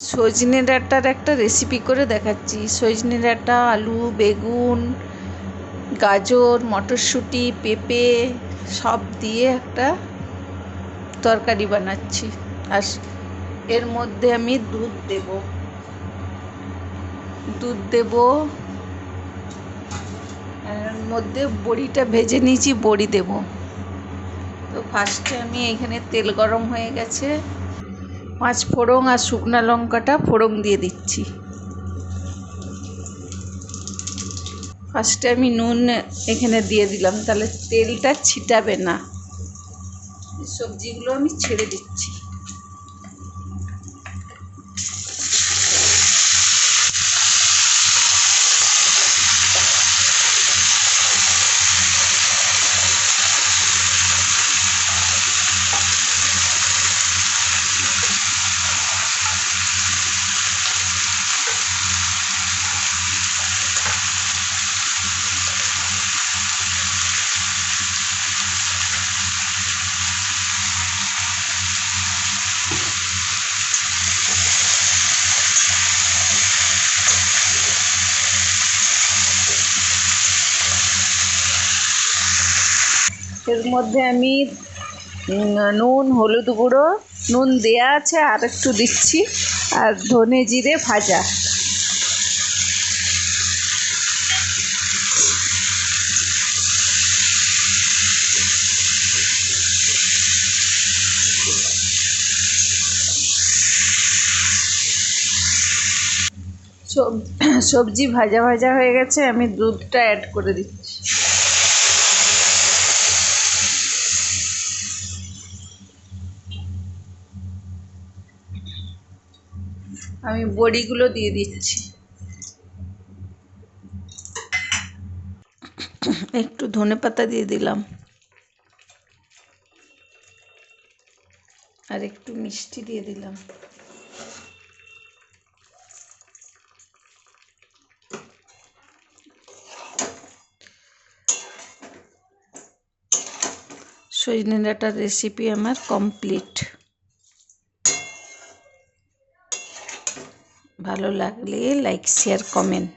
সজনে ডাঁটার একটা রেসিপি করে দেখাচ্ছি। সজনে ডাঁটা, আলু, বেগুন, গাজর, মটরশুঁটি, পেঁপে, সব দিয়ে একটা তরকারি বানাচ্ছি। আর এর মধ্যে আমি দুধ দেব। দুধ দেব। এর মধ্যে বড়িটা ভেজে নিয়েছি, বড়ি দেব। তো ফার্স্টে আমি এখানে তেল গরম হয়ে গেছে। পাঁচ ফোড়ং আর শুকনা লঙ্কাটা ফোড়ন দিয়ে দিচ্ছি। ফার্স্টে আমি নুন এখানে দিয়ে দিলাম, তাহলে তেলটা ছিটাবে না। সবজিগুলো আমি ছেড়ে দিচ্ছি। এর মধ্যে আমি নুন, হলুদ গুঁড়ো, নুন দেয়া আছে, আর একটু দিচ্ছি, আর ধনে জিরে ভাজা। সব- সবজি ভাজা ভাজা হয়ে গেছে, আমি দুধটা অ্যাড করে দিচ্ছি। আমি বড়িগুলো দিয়ে দিচ্ছি। একটু ধনে পাতা দিয়ে দিলাম। আর একটু মিষ্টি দিয়ে দিলাম। সজনে ডাটার রেসিপি আমার complete ভালো লাগলে লাইক শেয়ার কমেন্ট